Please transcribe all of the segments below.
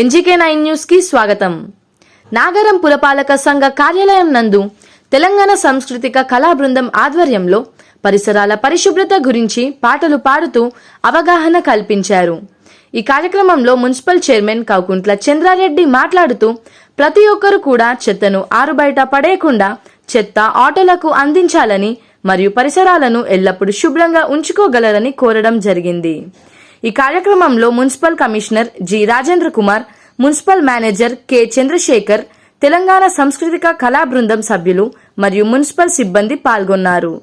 NGK nine న్యూస్కి స్వాగతం. నాగరం పురపాలక సంఘ కార్యాలయం నందు తెలంగాణ సాంస్కృతిక కళా బృందం ఆధ్వర్యంలో పరిసరాల పరిశుభ్రత గురించి పాటలు పాడుతూ అవగాహన కల్పించారు. ఈ కార్యక్రమంలో మున్సిపల్ చైర్మన్ కౌకుంట్ల చంద్రారెడ్డి మాట్లాడుతూ ప్రతి ఒక్కరు కూడా చెత్తను ఆరుబయట పడేయకుండా చెత్త ఆటోలకు అందించాలని మరియు పరిసరాలను ఎల్లప్పుడూ శుభ్రంగా ఉంచుకోగలరని కోరడం జరిగింది. ఈ కార్యక్రమంలో municipal commissioner G Rajendra Kumar municipal manager K Chandrashekar Telangana సాంస్కృతిక కళా బృందం సభ్యులు మరియు మున్సిపల్ సిబ్బంది పాల్గొన్నారు.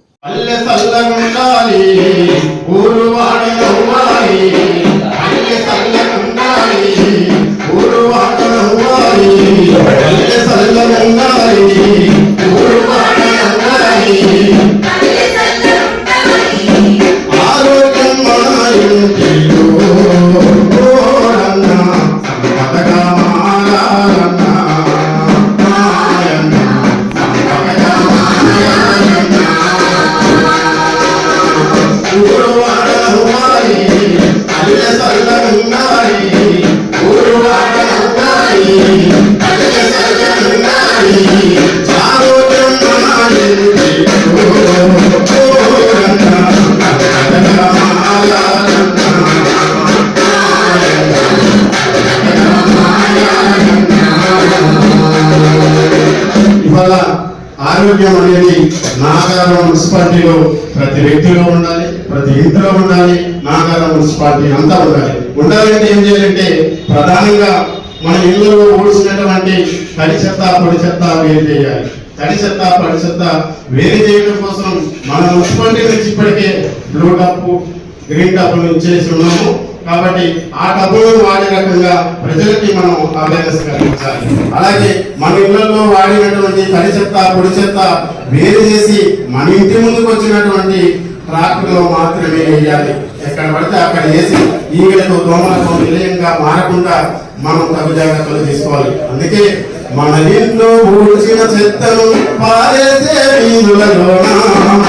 ఆరోగ్యం అనేది నాగారం మున్సిపాలిటీలో ప్రతి వ్యక్తిలో ఉండాలి ప్రతి ఇంట్లో ఉండాలి నాగారం మున్సిపాలిటీ అంతా ఉండాలి. ఉండాలంటే ఏం చేయాలంటే ప్రధానంగా మన ఇళ్ళలో ఊడ్చినటువంటి తడి చెత్త పొడి చెత్త వేరు చేయాలి. తడి చెత్త పడి చెత్త వేరు చేయడం కోసం మన మున్సిపాలిటీ నుంచి ఇప్పటికే బ్లూ టప్ గ్రీన్ టప్ నుంచి ఉన్నాము. కాబట్టి ఆ డబ్బులను వాడే రకంగా ప్రజలకి మనం అవేర్నెస్ కల్పించాలి అలాగే మన ఇళ్ళలో వాడినటువంటి తడి చెత్త పొడి చెత్త వేరు చేసి మన ఇంటి ముందుకు వచ్చినటువంటి ట్రాక్లో మాత్రమే వేయాలి. ఎక్కడ పడితే అక్కడ వేసి ఈగలతో దోమలతో నిలయంగా మారకుండా మనం తగు జాగ్రత్తలు తీసుకోవాలి. అందుకే మన ఇంట్లో ఊడ్చిన చెత్తను పారేసే వీధులలోన మన